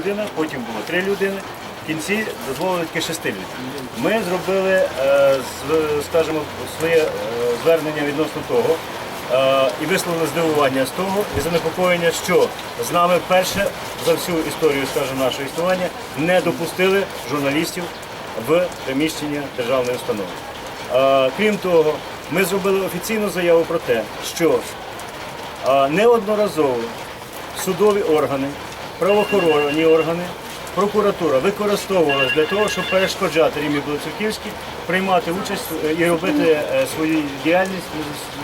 людина, потім було три людини. В кінці дозволили тільки шести людей. Ми зробили, е, скажімо, своє е, звернення відносно того е, і висловили здивування з того і занепокоєння, що з нами вперше за всю історію, скажімо, нашого існування не допустили журналістів в приміщення державної установи. Крім того, ми зробили офіційну заяву про те, що неодноразово судові органи, правоохоронні органи, прокуратура використовувалась для того, щоб перешкоджати Рімі Білоцерківській приймати участь е, і робити е, свою діяльність,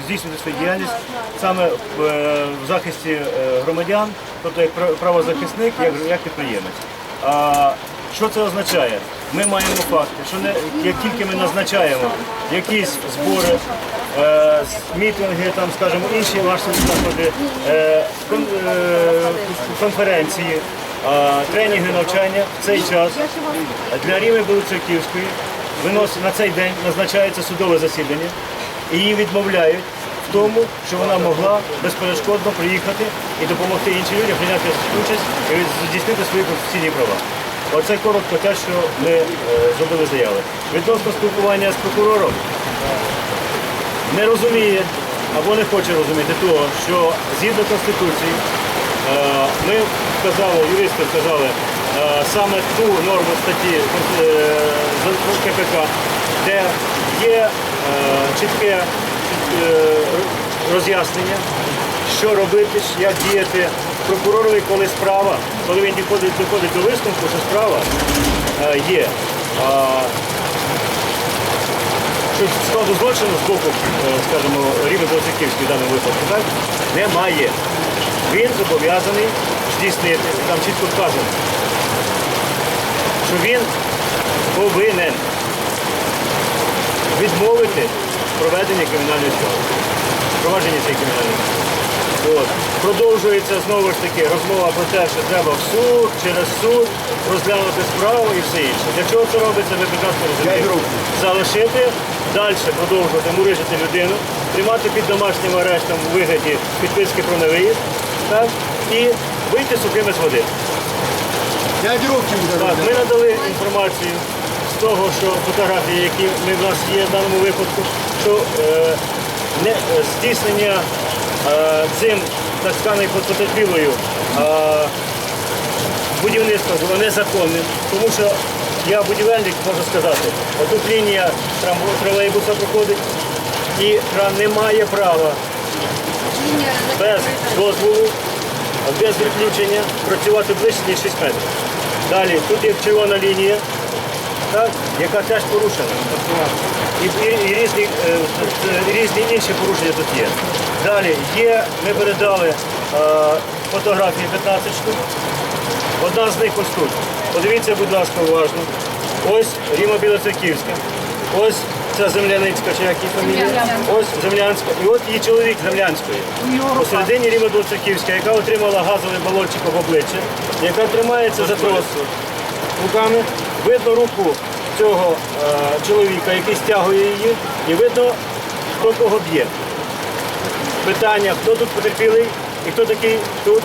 здійснювати свою діяльність саме в, е, захисті е, громадян, тобто як пра- правозахисник, як підприємець. Що це означає? Ми маємо факти, що не, як тільки ми назначаємо якісь збори, е, мітинги, там, скажімо, інші ваші заходи, е, кон- е, конференції, е, тренінги, навчання в цей час для Ріми Білоцерківської виносить на цей день назначається судове засідання і її відмовляють в тому, що вона могла безперешкодно приїхати і допомогти іншим людям прийняти участь і здійснити свої конституційні права. Оце коротко те, що ми е, зробили заяви. Відносно спілкування з прокурором не розуміє або не хоче розуміти того, що згідно Конституції е, ми сказали, юристи сказали, е, саме ту норму статті КПК, де є чітке роз'яснення, що робити, як діяти прокуророві, коли справа, коли він доходить, доходить до висновку, що справа е, є. що складу злочину з боку, е, скажімо, Ріми Білоцерківської в даному випадку, так, немає. Він зобов'язаний здійснити, там чітко вказано, що він повинен відмовити проведення кримінальної справи, провадження цієї кримінальної справи. От. Продовжується знову ж таки розмова про те, що треба в суд, через суд розглянути справу і все інше. Для чого це робиться, ми прекрасно розуміємо. Залишити, далі продовжувати мурижити людину, тримати під домашнім арештом у вигляді підписки про невиїзд, так, і вийти сухими з води. Так, ми надали інформацію з того, що фотографії, які в нас є в даному випадку, що е, здійснення е, цим так званою потерпілою е, будівництва було незаконним, тому що я будівельник можу сказати, отут лінія тролейбуса проходить і кран не має права без дозволу, без відключення працювати ближче, ніж 6 метрів. Далі, тут є червона лінія, так, яка теж порушена. І, і, і різні, е, е, різні інші порушення тут є. Далі є, ми передали е, фотографії 15 штук. Одна з них ось тут. Подивіться, будь ласка, уважно. Ось Ріма Білоцерківська. Ось ця земляницька, чи як її фамілія. Ось землянська. І от її чоловік землянської. Посередині Ріма Білоцерківська, яка отримала газовий балончик в обличчя, яка тримається за трос руками. Видно руку цього е, чоловіка, який стягує її, і видно, хто кого б'є. Питання, хто тут потерпілий і хто такий тут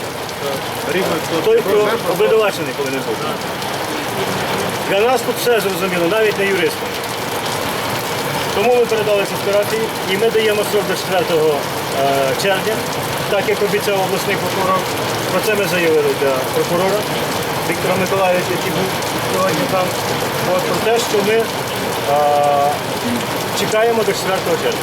той, хто обвинувачений повинен бути. Для нас тут все зрозуміло, навіть не юристам. Тому ми передали ці фотографії і ми даємо срок до 4 е, червня, так як обіцяв обласний прокурор. Про це ми заявили для прокурора Віктора Миколаївича, який був сьогодні там, от, про те, що ми а, чекаємо до 4 червня.